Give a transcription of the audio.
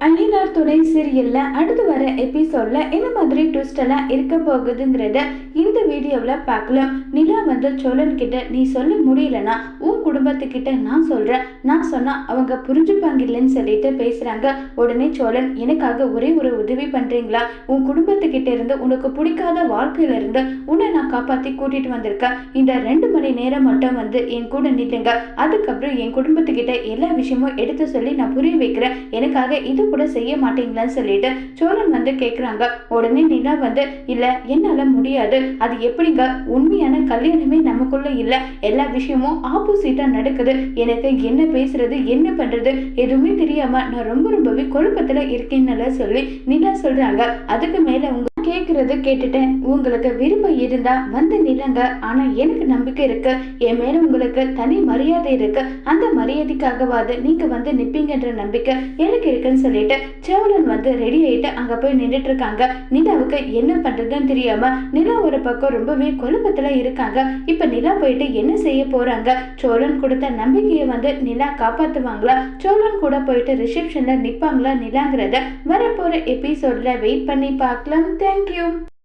அணிலார் துணை சீரியல்ல அடுத்து வர எபிசோட்ல என்ன மாதிரி ட்விஸ்ட் எல்லாம் இருக்க போகுதுங்கிறத இந்த வீடியோவில் பார்க்கலாம். நிலா வந்து சோழன் கிட்ட நீ சொல்ல முடியலனா உன் குடும்பத்துக்கிட்ட நான் சொல்றேன். நான் சொன்னா அவங்க புரிஞ்சுப்பாங்க இல்லைன்னு சொல்லிட்டு பேசுறாங்க. உடனே சோழன் எனக்காக ஒரே ஒரு உதவி பண்றீங்களா? உன் குடும்பத்துக்கிட்ட இருந்து உனக்கு பிடிக்காத வாழ்க்கையில இருந்து உன்னை நான் காப்பாற்றி கூட்டிகிட்டு வந்திருக்கேன். இந்த ரெண்டு மணி நேரம் மட்டும் வந்து என் கூட நில்லுங்க. அதுக்கப்புறம் என் குடும்பத்துக்கிட்ட எல்லா விஷயமும் எடுத்து சொல்லி நான் புரிய வைக்கிறேன். எனக்காக இது கூட செய்ய மாட்டீங்களான்னு சொல்லிட்டு சோழன் வந்து கேட்குறாங்க உடனே நிலா வந்து இல்லை என்னால் முடியாது. அது எப்படிங்க? உண்மையான கல்யாணமே நமக்குள்ளே இல்லை. எல்லா விஷயமும் ஆப்போசிட் தான் நடக்குது. எனக்கு என்ன பேசுறது என்ன பண்ணுறது எதுவுமே தெரியாம நான் ரொம்ப ரொம்பவே குழப்பத்தில் இருக்கேன்னு சொல்லி நிலா சொல்றாங்க. அதுக்கு மேலே உங்க கேட்குறது கேட்டுட்டேன். உங்களுக்கு விருப்பம் இருந்தால் வந்து நிலங்க ஆனால் எனக்கு நம்பிக்கை இருக்கு. என் மேலே உங்களுக்கு தனி மரியாதை இருக்கு. அந்த மரியாதைக்காகவாது நீங்கள் வந்து நிற்பீங்கன்ற நம்பிக்கை எனக்கு இருக்குன்னு சொல்லிட்டு சோழன் வந்து ரெடி ஆகிட்டு அங்கே போய் நின்றுட்டு இருக்காங்க நிலாவுக்கு என்ன பண்ணுறதுன்னு தெரியாமல் நிலா ஒரு பக்கம் ரொம்பவே குழப்பத்தில் இருக்காங்க. இப்போ நிலா போயிட்டு என்ன செய்ய போகிறாங்க சோழன் கொடுத்த நம்பிக்கையை வந்து நிலா காப்பாற்றுவாங்களா சோழன் கூட போயிட்டு ரிசப்ஷனில் நிற்பாங்களா நிலாங்கிறத வரப்போகிற எபிசோடில் வெயிட் பண்ணி பார்க்கலாம். Thank you.